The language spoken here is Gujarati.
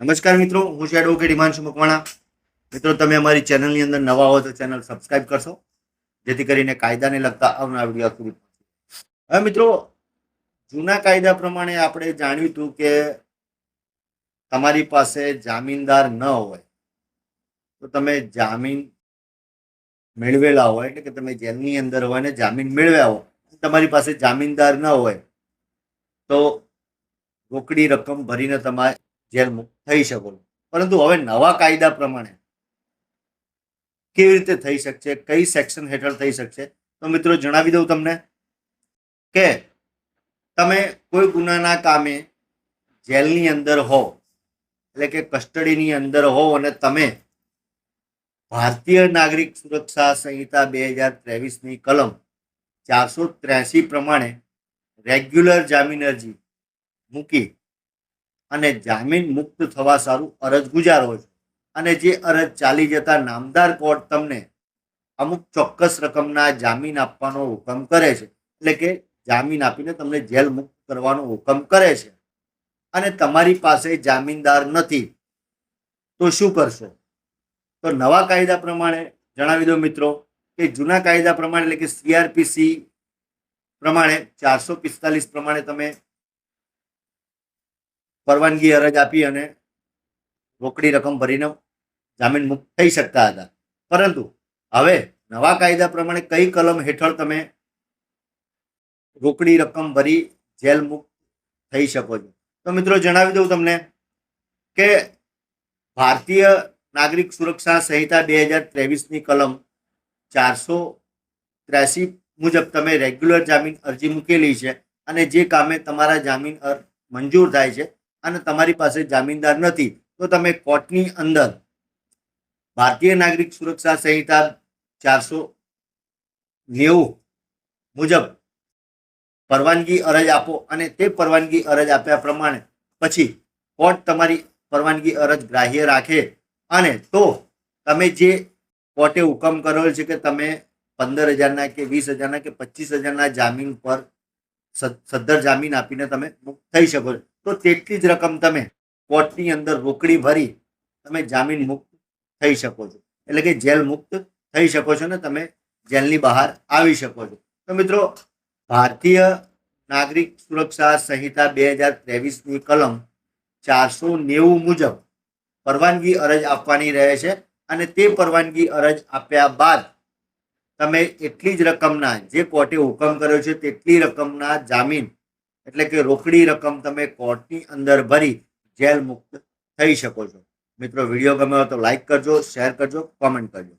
નમસ્કાર મિત્રો, હું છું એડવોકેટ હિમાંશુ મકવાણા મિત્રો, તમે અમારી ચેનલની અંદર નવા હો તો ચેનલ સબસ્ક્રાઇબ કરશો, જેથી કરીને કાયદાને લગતા આવનાર વીડિયો સુધી. હવે મિત્રો, જૂના કાયદા પ્રમાણે આપણે જાણ્યું હતું કે તમારી પાસે જામીનદાર ન હોય, તો તમે જામીન મેળવેલા હોય, એટલે કે તમે જેલની અંદર હોય ને જામીન મેળવ્યા હોય તમારી પાસે જામીનદાર ન હોય, તો રોકડી રકમ ભરીને તમારે જેલ થઈ શકો છો. પરંતુ હવે નવા કાયદા પ્રમાણે કેવી રીતે થઈ શકશે કઈ સેક્શન હેઠળ થઈ શકશે તો મિત્રો જણાવી દઉં તમને કે તમે કોઈ ગુનાના કામે જેલની અંદર હો, એટલે કે કસ્ટડીની અંદર હો અને તમે ભારતીય નાગરિક સુરક્ષા સંહિતા બે હજાર ત્રેવીસની કલમ ચારસો ત્ર્યાસી પ્રમાણે રેગ્યુલર જામીન અરજી મૂકી અને જામીન મુક્ત થવા સારું અરજ ગુજારો છો. અને જે અરજ ચાલી જતા નામદાર કોર્ટ તમને અમુક ચોક્કસ રકમના જામીન આપવાનો હુકમ કરે છે. એટલે કે જામીન આપીને તમને જેલ મુક્ત કરવાનો હુકમ કરે છે. અને તમારી પાસે જામીનદાર નથી. તો શું કરશો? તો નવા કાયદા પ્રમાણે જણાવી દો મિત્રો કે જૂના કાયદા પ્રમાણે એટલે કે સીઆરપીસી પ્રમાણે ચારસો પિસ્તાલીસ પ્રમાણે તમે પરવાનગી અરજ આપી અને રોકડી રકમ ભરીને જામીન મુક્ત થઈ શકતા હતા. પરંતુ હવે નવા કાયદા પ્રમાણે કઈ કલમ હેઠળ તમે રોકડી રકમ ભરી જેલ મુક્ત થઈ શકો છો? તો મિત્રો જણાવી દઉં તમને કે ભારતીય નાગરિક સુરક્ષા સંહિતા બે હજાર ત્રેવીસની કલમ ચારસો ત્રેસી મુજબ તમે રેગ્યુલર જામીન અરજી મૂકેલી છે અને જે કામે તમારા જામીન અર- મંજૂર થાય છે અને તમારી પાસે જામીનદાર નથી, તો તમે કોર્ટની અંદર ભારતીય નાગરિક સુરક્ષા સંહિતા ચારસો નેવું મુજબ પરવાનગી અરજ આપો અને તે પરવાનગી અરજ આપ્યા પ્રમાણે પછી કોર્ટ તમારી પરવાનગી અરજ ગ્રાહ્ય રાખે અને તો તમે જે કોર્ટે હુકમ કરેલ છે કે તમે પંદર હજારના કે વીસ હજારના કે પચીસ હજારના જામીન પર સદ્ધર જામીન આપીને તમે મુક્ત થઈ શકો છો. તો તેટલી જ રકમ તમે કોર્ટની અંદર રોકડી ભરી તમે જામીન મુક્ત થઈ શકો છો. એટલે કે જેલ મુક્ત થઈ શકો છો ને તમે જેલની બહાર આવી શકો છો. તો મિત્રો, ભારતીય નાગરિક સુરક્ષા સંહિતા બે હજાર ત્રેવીસની કલમ ચારસો નેવું મુજબ પરવાનગી અરજ આપવાની રહે છે અને તે પરવાનગી અરજ આપ્યા બાદ તમે એટલી જ રકમના જે કોર્ટે હુકમ કર્યો છે, તેટલી રકમના જામીન એટલે કે રોકડી રકમ તમે કોર્ટની અંદર ભરી જેલ મુક્ત થઈ શકો છો. મિત્રો, વીડિયો ગમ્યો તો લાઈક કરજો શેર કરજો કોમેન્ટ કરજો.